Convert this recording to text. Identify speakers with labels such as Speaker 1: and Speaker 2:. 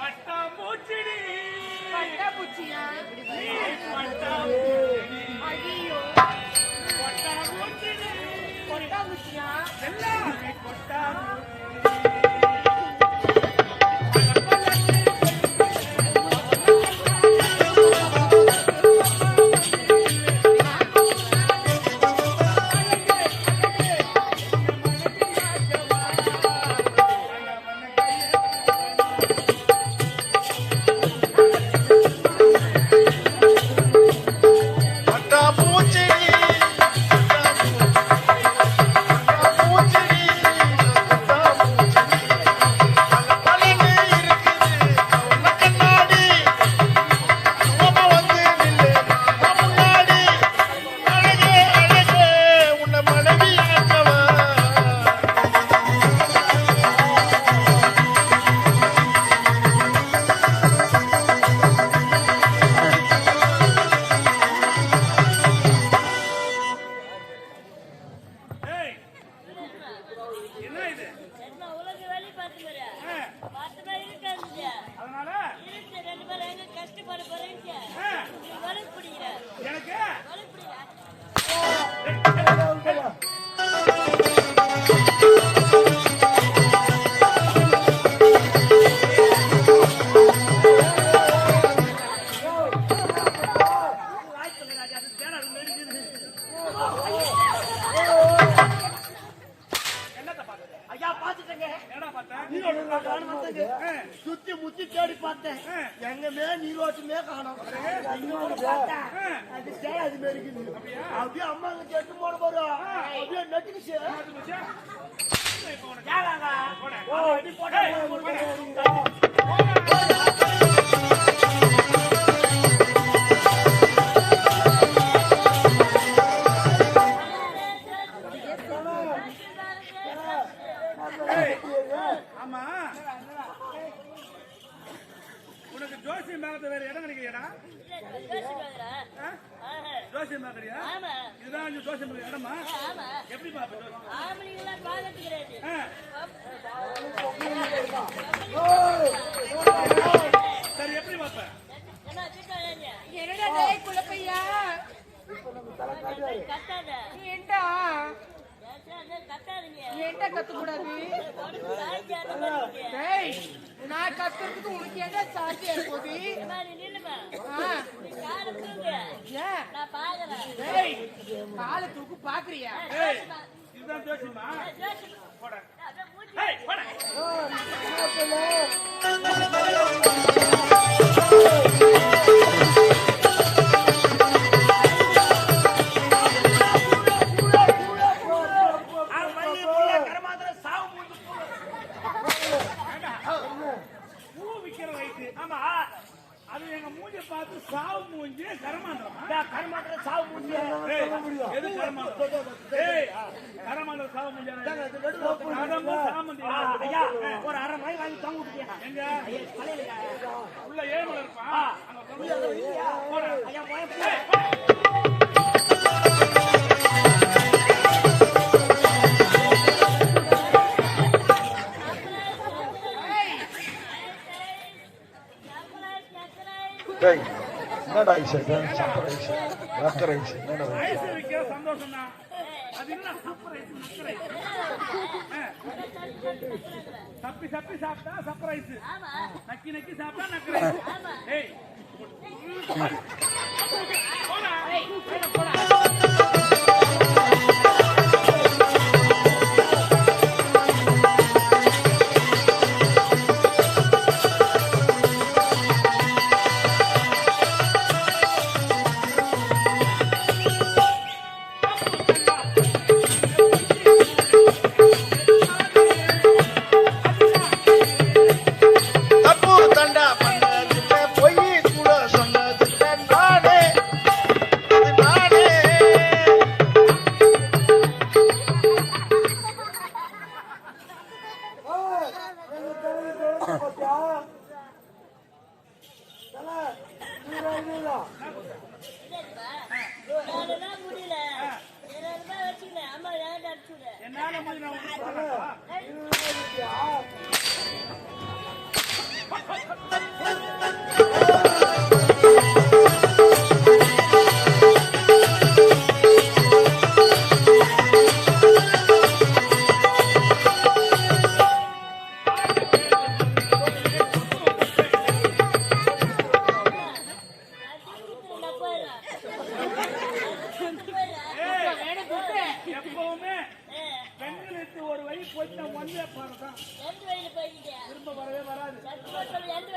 Speaker 1: பட்டாம்பூச்சிடி.
Speaker 2: பட்டாம்பூச்சியா?
Speaker 1: பட்டாம்பூச்சிடி.
Speaker 2: ஐயோ,
Speaker 1: பட்டாம்பூச்சிடி.
Speaker 2: பட்டாம்பூச்சியா?
Speaker 1: எல்லாமே கொட்டாம்பூச்சி
Speaker 3: சுத்தி முத்தி தேடி பார்த்தேன். எங்கமே நீரோட்டுமே காணோம். இன்னொன்னு பார்த்தேன்
Speaker 1: ஆ.
Speaker 3: அது சேலை அது மாதிரி இருக்குது அப்படியே. அம்மா அங்க கேட்டு போன போறோம் அப்படியே நட்டுக்குச்சு.
Speaker 4: ஆஹா.
Speaker 1: ஜோசியம் பார்க்கறியா
Speaker 4: ஆமா.
Speaker 1: இதுதான் ஜோசியம் இடமா
Speaker 4: ஆமா.
Speaker 1: எப்படி பார்ப்ப சரி எப்படி பார்ப்ப.
Speaker 2: என்னடா டேய் குலப்பையா? ஏன்டா? ஏன்டா?
Speaker 4: உடம்பு
Speaker 2: நான் கத்துறதுக்கு உனக்கு
Speaker 4: நில்லுமா.
Speaker 2: ஆ,
Speaker 4: நீ காலை தூக்கு.
Speaker 2: ஏன்?
Speaker 4: நான் பாக்குறேன்.
Speaker 2: டேய், காலை தூக்கு பாக்குறியா?
Speaker 1: இதுதான் ஜோசியமா போட போட அது எங்க மூஞ்சி பார்த்து சாவு மூஞ்சி கரமாந்திரமா.
Speaker 3: இந்த கருமாந்திர, சாவு மூஞ்சி.
Speaker 1: எது கரமாந்திரம்? ஏய் கரமாந்திரம் சாவு மூஞ்சி கதம்பு சாமந்தி.
Speaker 3: ஐயா, ஒரு அரை மணி வாங்கி தொங்க விட்டுட்டியா?
Speaker 1: எங்க. உள்ள ஏழுமலை இருப்பான் அங்க
Speaker 3: ஐயா, போய்
Speaker 5: டேய் என்னடா ஐஸ் இது சப்பர் ஐஸ் என்னடா
Speaker 1: நக்கர் ஐஸ் ஆ. சப்பி சப்பி சாப்பிட்டா
Speaker 4: ஆமா
Speaker 1: நக்கி நக்கி சாப்பிட்டா நக்கர் ஏய். போடா.
Speaker 5: தப்பு
Speaker 1: Jadi.